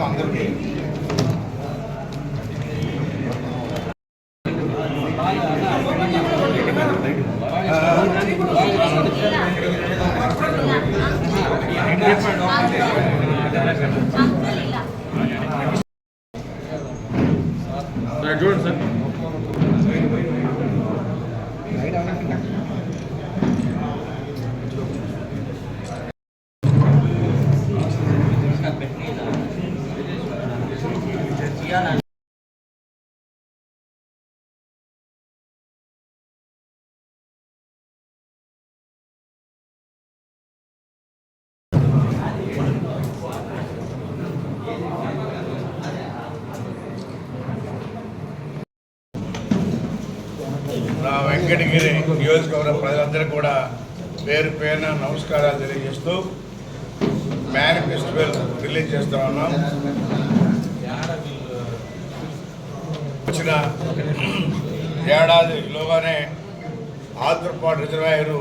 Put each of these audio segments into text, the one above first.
అందరికీ చూడండి సార్ వెంకటగిరి నియోజకవర్గ ప్రజలందరూ కూడా పేరు పేరున నమస్కారాలు తెలియజేస్తూ మేనిఫెస్టివల్ రిలీజ్ చేస్తా ఉన్నాం. వచ్చిన ఏడాదిలోగానే ఆంధ్రపాటు రిజర్వాయర్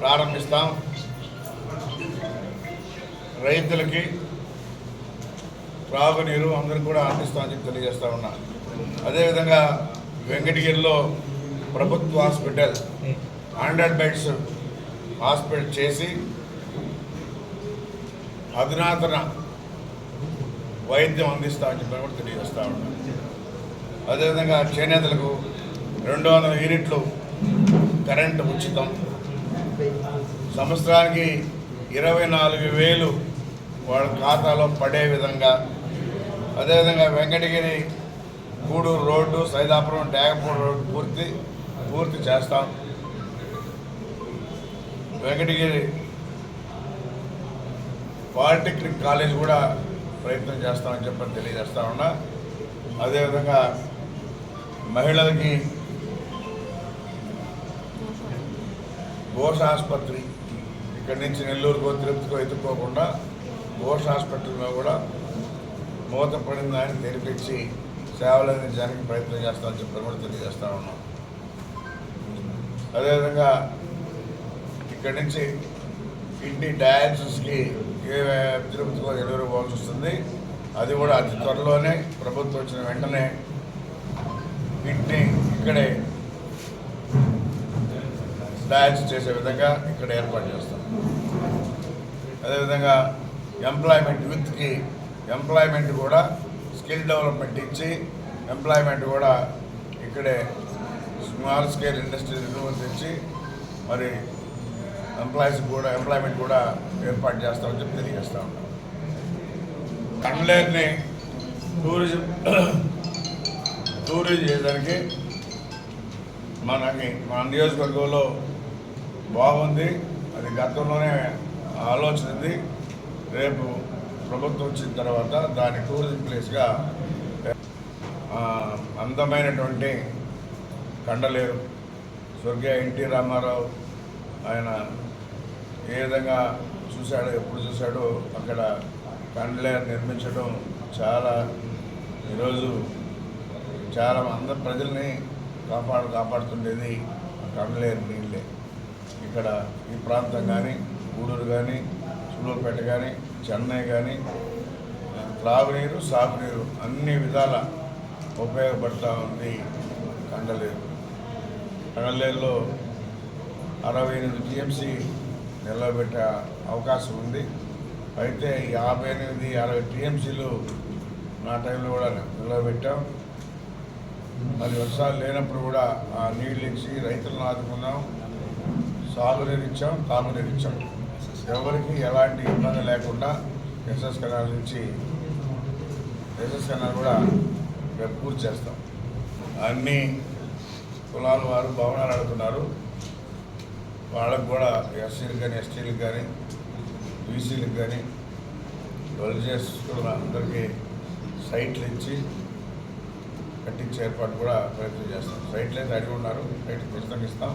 ప్రారంభిస్తాం. రైతులకి త్రాగునీరు అందరికి కూడా అందిస్తామని చెప్పి తెలియజేస్తా ఉన్నా. అదేవిధంగా వెంకటగిరిలో ప్రభుత్వ హాస్పిటల్ హండ్రెడ్ బెడ్స్ హాస్పిటల్ చేసి అధునాతన వైద్యం అందిస్తామని చెప్పి కూడా తెలియజేస్తా ఉన్నాను అదేవిధంగా చేనేతలకు రెండు వందల యూనిట్లు కరెంటు ఉచితం. సంవత్సరానికి ఇరవై నాలుగు వేలు వాళ్ళ ఖాతాలో పడే విధంగా. అదేవిధంగా వెంకటగిరి గూడూరు రోడ్డు సైదాపురం డ్యాగపూర్ రోడ్డు పూర్తి పూర్తి చేస్తాం. వెంకటగిరి పాలిటెక్నిక్ కాలేజ్ కూడా ప్రయత్నం చేస్తామని చెప్పని తెలియజేస్తా ఉన్నా. అదేవిధంగా మహిళలకి ఘోష ఆసుపత్రి ఇక్కడి నుంచి నెల్లూరుకో తిరుపతికో ఎత్తుకోకుండా ఘోష హాస్పిటల్లో కూడా మూతపడిందని తెలిపించి సేవలు అందించడానికి ప్రయత్నం చేస్తామని చెప్పి కూడా తెలియజేస్తా ఉన్నాం. అదేవిధంగా ఇక్కడి నుంచి కిడ్నీ డయాలసిస్కి ఏ తిరుపతిలో ఎదురు పోవాల్సి వస్తుంది. అది కూడా అతి త్వరలోనే ప్రభుత్వం వచ్చిన వెంటనే కిడ్నీ ఇక్కడే డయాలసిస్ చేసే విధంగా ఇక్కడ ఏర్పాటు చేస్తాం. అదేవిధంగా ఎంప్లాయ్మెంట్ యూత్కి ఎంప్లాయ్మెంట్ కూడా స్కిల్ డెవలప్మెంట్ ఇచ్చి ఎంప్లాయ్మెంట్ కూడా ఇక్కడే స్మాల్ స్కేల్ ఇండస్ట్రీ రిన్యూవల్ తెచ్చి మరి ఎంప్లాయీస్ కూడా ఎంప్లాయ్మెంట్ కూడా ఏర్పాటు చేస్తామని చెప్పి తెలియజేస్తా ఉన్నాం. కండ్లేరుని టూరిజం టూరిజం చేయడానికి మనకి మన నియోజకవర్గంలో బాగుంది. అది గతంలోనే ఆలోచన ఉంది. రేపు ప్రభుత్వం వచ్చిన తర్వాత దాని టూరిజం ప్లేస్గా అందమైనటువంటి కండలేరు. స్వర్గీయ ఎన్టీ రామారావు ఆయన ఏ విధంగా చూశాడో ఎప్పుడు చూశాడో అక్కడ కండలేరు నిర్మించడం చాలా ఈరోజు చాలా అందరి ప్రజల్ని కాపాడు కాపాడుతుండేది కండలేరు నీళ్ళే. ఇక్కడ ఈ ప్రాంతం కానీ గూడూరు కానీ సూలూరుపేట కానీ చెన్నై కానీ త్రాగునీరు సాగునీరు అన్ని విధాల ఉపయోగపడుతూ ఉంది కండలేరు. కండలేరులో అరవై ఎనిమిది టీఎంసీ నిలబెట్టే అవకాశం ఉంది. అయితే యాభై ఎనిమిది అరవై టీఎంసీలు నా టైంలో కూడా నిలబెట్టాం. మరి వర్షాలు లేనప్పుడు కూడా ఆ నీళ్ళు ఇచ్చి రైతులను ఆదుకున్నాం. సాగునీరు ఇచ్చాం తాగునీరు ఇచ్చాం. ఎవరికి ఎలాంటి ఇబ్బంది లేకుండా ఎస్ఎస్ కెనాల్ నుంచి ఎస్ఎస్ కెనాల్ కూడా మేము పూర్తి చేస్తాం. అన్నీ కులాల వారు భవనాలు అడుగుతున్నారు వాళ్ళకు కూడా ఎస్సీలకు కానీ ఎస్టీలకు కానీ బీసీలకు కానీ డొల్ చేసుకున్న అందరికీ సైట్లు ఇచ్చి కట్టించే ఏర్పాటు కూడా ప్రయత్నం చేస్తాం. సైట్లు అయితే అడిగి ఉన్నారు. సైట్ ఖచ్చితంగా ఇస్తాం.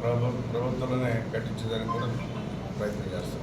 ప్రభు ప్రభుత్వంలోనే కట్టించేదానికి కూడా ప్రయత్నం చేస్తాం.